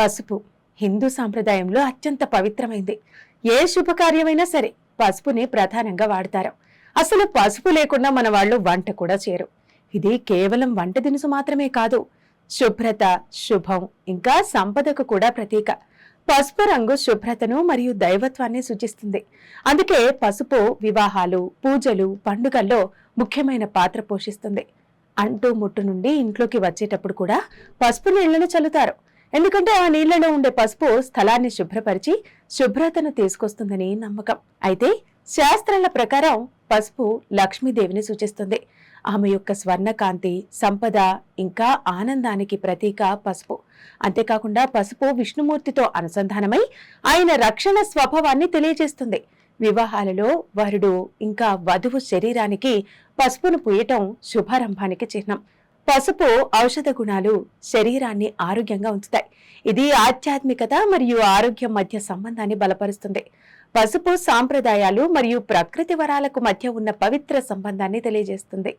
పసుపు. హిందూ సాంప్రదాయంలో అత్యంత పవిత్రమైంది. ఏ శుభకార్యమైనా సరే పసుపుని ప్రధానంగా వాడతారు. అసలు పసుపు లేకుండా మన వాళ్ళు వంట కూడా చేయరు. ఇది కేవలం వంట దినుసు మాత్రమే కాదు శుభ్రత శుభం ఇంకా సంపదకు కూడా ప్రతీక. పసుపు రంగు శుభ్రతను మరియు దైవత్వాన్ని సూచిస్తుంది. అందుకే పసుపు వివాహాలు పూజలు పండుగల్లో ముఖ్యమైన పాత్ర పోషిస్తుంది. అంటూ ముట్టు నుండి ఇంట్లోకి వచ్చేటప్పుడు కూడా పసుపు నీళ్ళను చల్లుతారు. ఎందుకంటే ఆ నీళ్ళలో ఉండే పసుపు స్థలాన్ని శుభ్రపరిచి శుభ్రతను తీసుకొస్తుందని నమ్మకం. అయితే శాస్త్రాల ప్రకారం పసుపు లక్ష్మీదేవిని సూచిస్తుంది. ఆమె యొక్క స్వర్ణకాంతి సంపద ఇంకా ఆనందానికి ప్రతీక పసుపు. అంతేకాకుండా పసుపు విష్ణుమూర్తితో అనుసంధానమై ఆయన రక్షణ స్వభావాన్ని తెలియజేస్తుంది. వివాహాలలో వరుడు ఇంకా వధువు శరీరానికి పసుపును పూయటం శుభారంభానికి చిహ్నం. పసుపు ఔషధ గుణాలు శరీరాన్ని ఆరోగ్యంగా ఉంచుతాయి. ఇది ఆధ్యాత్మికత మరియు ఆరోగ్యం మధ్య సంబంధాన్ని బలపరుస్తుంది. పసుపు సాంప్రదాయాలు మరియు ప్రకృతి వరాలకు మధ్య ఉన్న పవిత్ర సంబంధాన్ని తెలియజేస్తుంది.